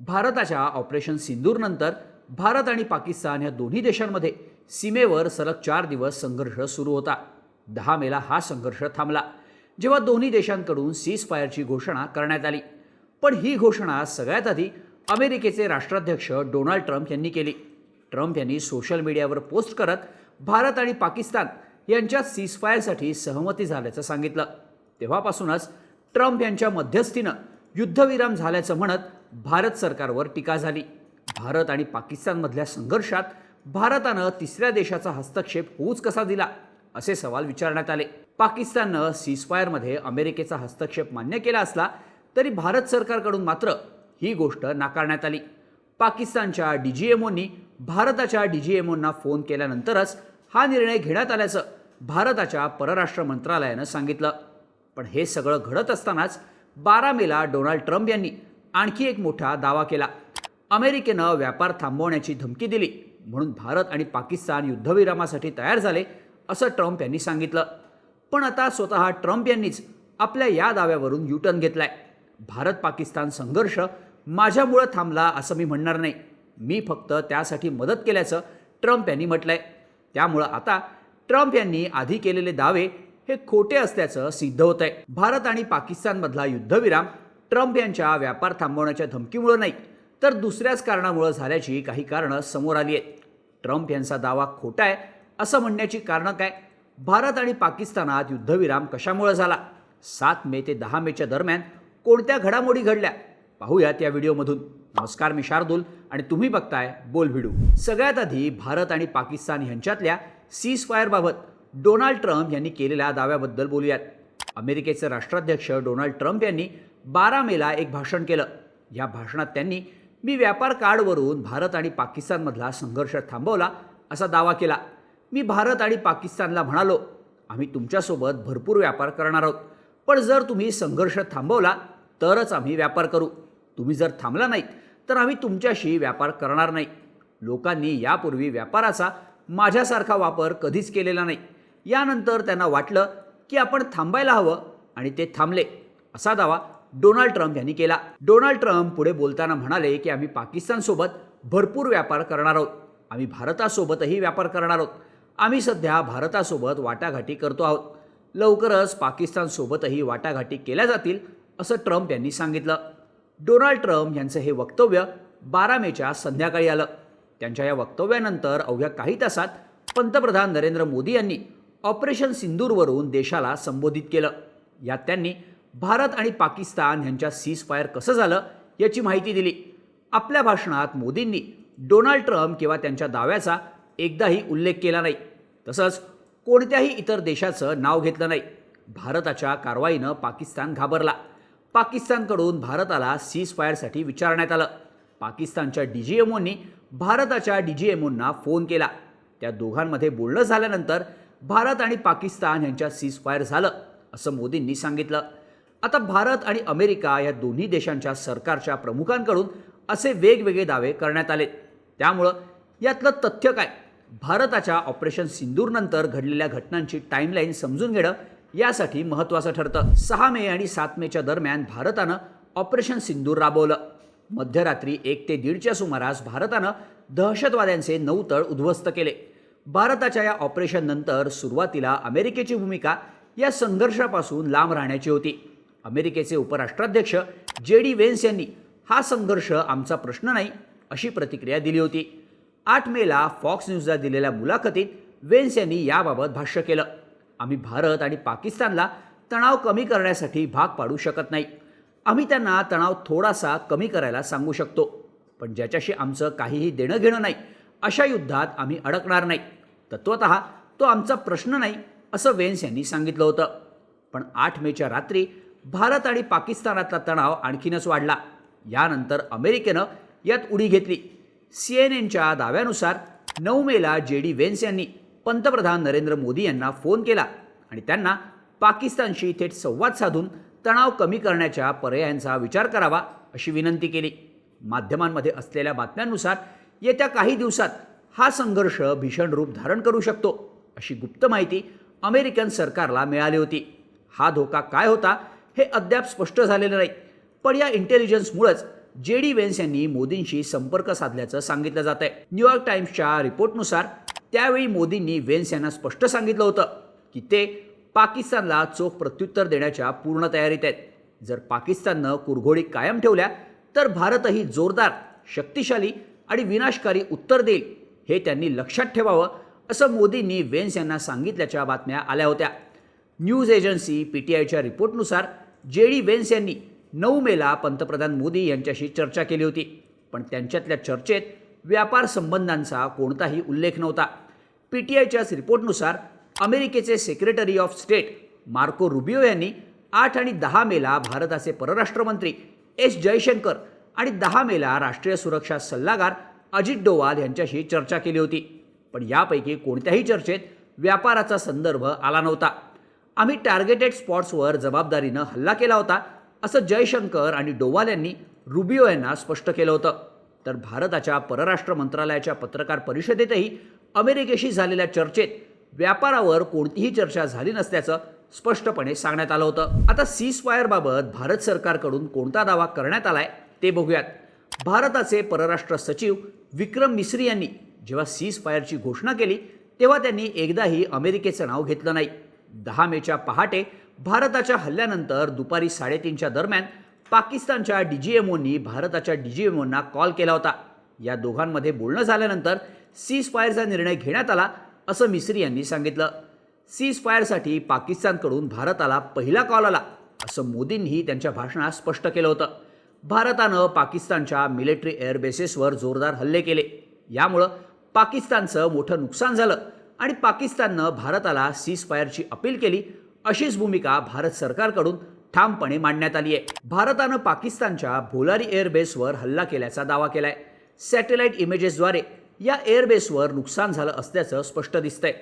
भारताच्या ऑपरेशन सिंदूरनंतर भारत आणि पाकिस्तान या दोन्ही देशांमध्ये सीमेवर सलग चार दिवस संघर्ष सुरू होता. दहा मेला हा संघर्ष थांबला जेव्हा दोन्ही देशांकडून सीज फायरची घोषणा करण्यात आली. पण ही घोषणा सगळ्यात आधी अमेरिकेचे राष्ट्राध्यक्ष डोनाल्ड ट्रम्प यांनी केली. ट्रम्प यांनी सोशल मीडियावर पोस्ट करत भारत आणि पाकिस्तान यांच्या सीजफायरसाठी सहमती झाल्याचं सांगितलं. तेव्हापासूनच ट्रम्प यांच्या मध्यस्थीनं युद्धविराम झाल्याचं म्हणत भारत सरकारवर टीका झाली. भारत आणि पाकिस्तानमधल्या संघर्षात भारतानं तिसऱ्या देशाचा हस्तक्षेप होऊच कसा दिला? असे सवाल विचारण्यात आले. पाकिस्ताननं सीजफायरमध्ये अमेरिकेचा हस्तक्षेप मान्य केला असला तरी भारत सरकारकडून मात्र ही गोष्ट नाकारण्यात आली. पाकिस्तानच्या डीजीएमओनी भारताच्या डीजीएमओंना फोन केल्यानंतरच हा निर्णय घेण्यात आल्याचं भारताच्या परराष्ट्र मंत्रालयानं सांगितलं. पण हे सगळं घडत असतानाच बारा मेला डोनाल्ड ट्रम्प यांनी आणखी एक मोठा दावा केला. अमेरिकेनं व्यापार थांबवण्याची धमकी दिली. म्हणून भारत आणि पाकिस्तान युद्धविरामासाठी तयार झाले असं ट्रम्प यांनी सांगितलं. पण आता स्वतः ट्रम्प यांनीच आपल्या या दाव्यावरून युटर्न घेतलाय. भारत पाकिस्तान संघर्ष माझ्यामुळं थांबला असं मी म्हणणार नाही. मी फक्त त्यासाठी मदत केल्याचं ट्रम्प यांनी म्हटलंय. त्यामुळं आता ट्रम्प यांनी आधी केलेले दावे हे खोटे असल्याचं सिद्ध होत आहे भारत आणि पाकिस्तानमधला युद्धविराम ट्रम्प यांच्या व्यापार थांबवण्याच्या धमकीमुळं नाही तर दुसऱ्याच कारणामुळं झाल्याची काही कारणं समोर आली आहेत. ट्रम्प यांचा दावा खोटा आहे असं म्हणण्याची कारणं काय? भारत आणि पाकिस्तानात युद्धविराम कशामुळे झाला? सात मे ते दहा मेच्या दरम्यान कोणत्या घडामोडी घडल्या? पाहूयात या व्हिडिओमधून. नमस्कार मी शार्दूल आणि तुम्ही बघताय बोल व्हिडिओ. सगळ्यात आधी भारत आणि पाकिस्तान यांच्यातल्या सीज फायरबाबत डोनाल्ड ट्रम्प यांनी केलेल्या दाव्याबद्दल बोलूयात. अमेरिकेचे राष्ट्राध्यक्ष डोनाल्ड ट्रम्प यांनी बारा मेला एक भाषण केलं. या भाषणात त्यांनी मी व्यापार कार्डवरून भारत आणि पाकिस्तानमधला संघर्ष थांबवला असा दावा केला. मी भारत आणि पाकिस्तानला म्हणालो आम्ही तुमच्यासोबत भरपूर व्यापार करणार आहोत. पण जर तुम्ही संघर्ष थांबवला तरच आम्ही व्यापार करू. तुम्ही जर थांबला नाहीत तर आम्ही तुमच्याशी व्यापार करणार नाही. लोकांनी यापूर्वी व्यापाराचा माझ्यासारखा वापर कधीच केलेला नाही. यानंतर त्यांना वाटलं की आपण थांबायला हवं आणि ते थांबले असा दावा डोनाल्ड ट्रम्प यांनी केला. डोनाल्ड ट्रम्प पुढे बोलताना म्हणाले की आम्ही पाकिस्तानसोबत भरपूर व्यापार करणार आहोत. आम्ही भारतासोबतही व्यापार करणार आहोत. आम्ही सध्या भारतासोबत वाटाघाटी करतो आहोत. लवकरच पाकिस्तानसोबतही वाटाघाटी केल्या जातील असं ट्रम्प यांनी सांगितलं. डोनाल्ड ट्रम्प यांचं हे वक्तव्य बारा मेच्या संध्याकाळी आलं. त्यांच्या या वक्तव्यानंतर अवघ्या काही तासात पंतप्रधान नरेंद्र मोदी यांनी ऑपरेशन सिंदूरवरून देशाला संबोधित केलं. यात त्यांनी भारत आणि पाकिस्तान यांच्या सीज फायर कसं झालं याची माहिती दिली. आपल्या भाषणात मोदींनी डोनाल्ड ट्रम्प किंवा त्यांच्या दाव्याचा एकदाही उल्लेख केला नाही. तसंच कोणत्याही इतर देशाचं नाव घेतलं नाही. भारताच्या कारवाईनं पाकिस्तान घाबरला. पाकिस्तानकडून भारताला सीज फायरसाठी विचारण्यात आलं. पाकिस्तानच्या डीजीएमओंनी भारताच्या डीजीएमओंना फोन केला. त्या दोघांमध्ये बोलणं झाल्यानंतर भारत आणि पाकिस्तान यांच्या सीज फायर झालं असं मोदींनी सांगितलं. आता भारत आणि अमेरिका या दोन्ही देशांच्या सरकारच्या प्रमुखांकडून असे वेगवेगळे दावे करण्यात आले त्यामुळं यातलं तथ्य काय? भारताच्या ऑपरेशन सिंदूरनंतर घडलेल्या घटनांची टाईमलाईन समजून घेणं यासाठी महत्त्वाचं ठरतं. सहा मे आणि सात मेच्या दरम्यान भारतानं ऑपरेशन सिंदूर राबवलं. मध्यरात्री एक ते दीडच्या सुमारास भारतानं दहशतवाद्यांचे नऊ तळ उद्ध्वस्त केले. भारताच्या या ऑपरेशननंतर सुरुवातीला अमेरिकेची भूमिका या संघर्षापासून लांब राहण्याची होती. अमेरिकेचे उपराष्ट्राध्यक्ष जे डी वेन्स यांनी हा संघर्ष आमचा प्रश्न नाही अशी प्रतिक्रिया दिली होती. आठ मेला फॉक्स न्यूजला दिलेल्या मुलाखतीत वेन्स यांनी याबाबत भाष्य केलं. आम्ही भारत आणि पाकिस्तानला तणाव कमी करण्यासाठी भाग पाडू शकत नाही. आम्ही त्यांना तणाव थोडासा कमी करायला सांगू शकतो. पण ज्याच्याशी आमचं काहीही देणं घेणं नाही अशा युद्धात आम्ही अडकणार नाही. तत्वत तो आमचा प्रश्न नाही असं वेन्स यांनी सांगितलं होतं. पण आठ मेच्या रात्री भारत आणि पाकिस्तानातला तणाव आणखीनच वाढला. यानंतर अमेरिकेनं यात उडी घेतली. सी एन एनच्या दाव्यानुसार नऊ मेला जे डी वेन्स यांनी पंतप्रधान नरेंद्र मोदी यांना फोन केला आणि त्यांना पाकिस्तानशी थेट संवाद साधून तणाव कमी करण्याच्या पर्यायांचा विचार करावा अशी विनंती केली. माध्यमांमध्ये असलेल्या बातम्यांनुसार येत्या काही दिवसात हा संघर्ष भीषण रूप धारण करू शकतो अशी गुप्त माहिती अमेरिकन सरकारला मिळाली होती. हा धोका काय होता हे अद्याप स्पष्ट झालेलं नाही. पण या इंटेलिजन्समुळंच जे डी वेन्स यांनी मोदींशी संपर्क साधल्याचं सांगितलं जात आहे न्यूयॉर्क टाइम्सच्या रिपोर्टनुसार त्यावेळी मोदींनी वेन्स यांना स्पष्ट सांगितलं होतं की ते पाकिस्तानला चोख प्रत्युत्तर देण्याच्या पूर्ण तयारीत आहेत. जर पाकिस्ताननं कुरघोडी कायम ठेवल्या तर भारतही जोरदार शक्तिशाली आणि विनाशकारी उत्तर देईल हे त्यांनी लक्षात ठेवावं असं मोदींनी वेन्स यांना सांगितल्याच्या बातम्या आल्या होत्या. न्यूज एजन्सी पी टी आयच्या रिपोर्टनुसार जे डी वेन्स यांनी नऊ मेला पंतप्रधान मोदी यांच्याशी चर्चा केली होती. पण त्यांच्यातल्या चर्चेत व्यापार संबंधांचा कोणताही उल्लेख नव्हता. पी टी आयच्याच रिपोर्टनुसार अमेरिकेचे secretary of state Marco Rubio यांनी आठ आणि दहा मेला भारताचे परराष्ट्रमंत्री एस जयशंकर आणि दहा मेला राष्ट्रीय सुरक्षा सल्लागार अजित डोवाल यांच्याशी चर्चा केली होती. पण यापैकी कोणत्याही चर्चेत व्यापाराचा संदर्भ आला नव्हता. आम्ही टार्गेटेड स्पॉट्सवर जबाबदारीनं हल्ला केला होता असं जयशंकर आणि डोवाल यांनी रुबिओ यांना स्पष्ट केलं होतं. तर भारताच्या परराष्ट्र मंत्रालयाच्या पत्रकार परिषदेतही अमेरिकेशी झालेल्या चर्चेत व्यापारावर कोणतीही चर्चा झाली नसल्याचं स्पष्टपणे सांगण्यात आलं होतं. आता सीज फायरबाबत भारत सरकारकडून कोणता दावा करण्यात आलाय ते बघूयात. भारताचे परराष्ट्र सचिव विक्रम मिस्री यांनी जेव्हा सीज फायरची घोषणा केली तेव्हा त्यांनी एकदाही अमेरिकेचं नाव घेतलं नाही. दहा मेच्या पहाटे भारताच्या हल्ल्यानंतर दुपारी साडेतीनच्या दरम्यान पाकिस्तानच्या डीजीएमओनी भारताच्या डीजीएमओंना कॉल केला होता. या दोघांमध्ये बोलणं झाल्यानंतर सीज फायरचा निर्णय घेण्यात आला असं मिस्री यांनी सांगितलं. सीज फायरसाठी पाकिस्तानकडून भारताला पहिला कॉल आला असं मोदींनीही त्यांच्या भाषणात स्पष्ट केलं होतं. भारतानं पाकिस्तानच्या मिलिटरी एअरबेसेसवर जोरदार हल्ले केले. यामुळं पाकिस्तानचं मोठं नुकसान झालं. आणि पाकिस्ताननं भारताला सीजफायरची अपील केली अशीच भूमिका भारत सरकारकडून ठामपणे मांडण्यात आली आहे. भारतानं पाकिस्तानच्या भोलारी एअरबेसवर हल्ला केल्याचा दावा केलाय. सॅटेलाइट इमेजेसद्वारे या एअरबेसवर नुकसान झालं असल्याचं स्पष्ट दिसतंय.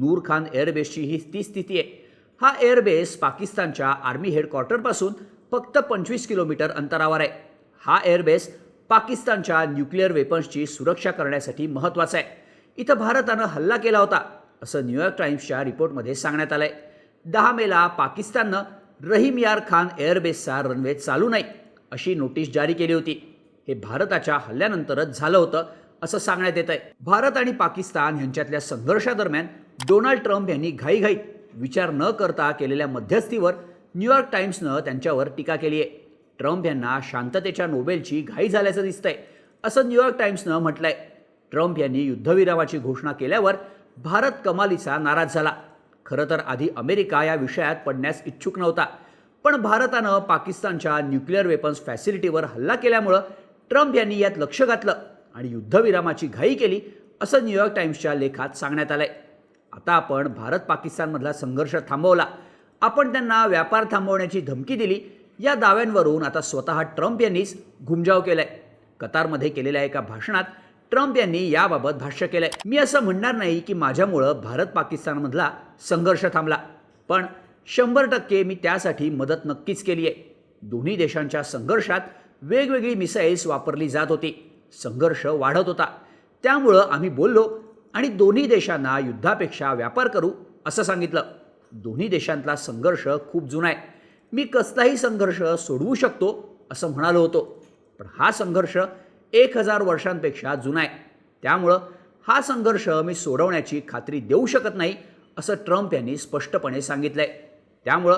नूर खान एअरबेसची ही ती स्थिती आहे. हा एअरबेस पाकिस्तानच्या आर्मी हेडक्वार्टरपासून फक्त पंचवीस किलोमीटर अंतरावर आहे. हा एअरबेस पाकिस्तानच्या न्यूक्लिअर वेपन्सची सुरक्षा करण्यासाठी महत्त्वाचा आहे. इथं भारतानं हल्ला केला होता असं न्यूयॉर्क टाईम्सच्या रिपोर्टमध्ये सांगण्यात आलंय. दहा मेला पाकिस्ताननं रहीम यार खान एअरबेसचा रनवे चालू नाही अशी नोटीस जारी केली होती. हे भारताच्या हल्ल्यानंतरच झालं होतं असं सांगण्यात येत आहे भारत आणि पाकिस्तान यांच्यातल्या संघर्षादरम्यान डोनाल्ड ट्रम्प यांनी घाईघाईत विचार न करता केलेल्या मध्यस्थीवर न्यूयॉर्क टाईम्सनं त्यांच्यावर टीका केली आहे. ट्रम्प यांना शांततेच्या नोबेलची घाई झाल्याचं दिसतंय असं न्यूयॉर्क टाईम्सनं म्हटलंय. ट्रम्प यांनी युद्धविरामाची घोषणा केल्यावर भारत कमालीचा नाराज झाला. खरं तर आधी अमेरिका या विषयात पडण्यास इच्छुक नव्हता. पण भारतानं पाकिस्तानच्या न्यूक्लिअर वेपन्स फॅसिलिटीवर हल्ला केल्यामुळं ट्रम्प यांनी यात लक्ष घातलं आणि युद्धविरामाची घाई केली असं न्यूयॉर्क टाइम्सच्या लेखात सांगण्यात आलंय. आता आपण भारत पाकिस्तानमधला संघर्ष थांबवला. आपण त्यांना व्यापार थांबवण्याची धमकी दिली. या दाव्यांवरून आता स्वतः ट्रम्प यांनीच घुमजाव केलाय. कतारमध्ये केलेल्या एका भाषणात ट्रम्प यांनी याबाबत भाष्य केलंय. मी असं म्हणणार नाही की माझ्यामुळं भारत पाकिस्तानमधला संघर्ष थांबला पण शंभर टक्के मी त्यासाठी मदत नक्कीच केली आहे. दोन्ही देशांच्या संघर्षात वेगवेगळी मिसाईल्स वापरली जात होती. संघर्ष वाढत होता. त्यामुळं आम्ही बोललो आणि दोन्ही देशांना युद्धापेक्षा व्यापार करू असं सांगितलं. दोन्ही देशांतला संघर्ष खूप जुना आहे. मी कसलाही संघर्ष सोडवू शकतो असं म्हणालो होतो. पण हा संघर्ष एक हजार वर्षांपेक्षा जुना आहे. त्यामुळं हा संघर्ष मी सोडवण्याची खात्री देऊ शकत नाही असं ट्रम्प यांनी स्पष्टपणे सांगितलं आहे त्यामुळं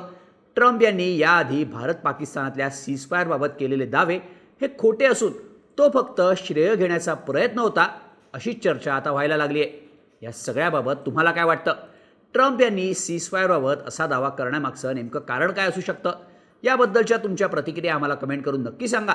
ट्रम्प यांनी याआधी भारत पाकिस्तानातल्या सीजफायरबाबत केलेले दावे हे खोटे असून तो फक्त श्रेय घेण्याचा प्रयत्न होता अशी चर्चा आता व्हायला लागली आहे. या सगळ्याबाबत तुम्हाला काय वाटतं? ट्रम्प यांनी सीजफायरबाबत असा दावा करण्यामागचं नेमकं कारण काय असू शकतं? याबद्दलच्या तुमच्या प्रतिक्रिया आम्हाला कमेंट करून नक्की सांगा.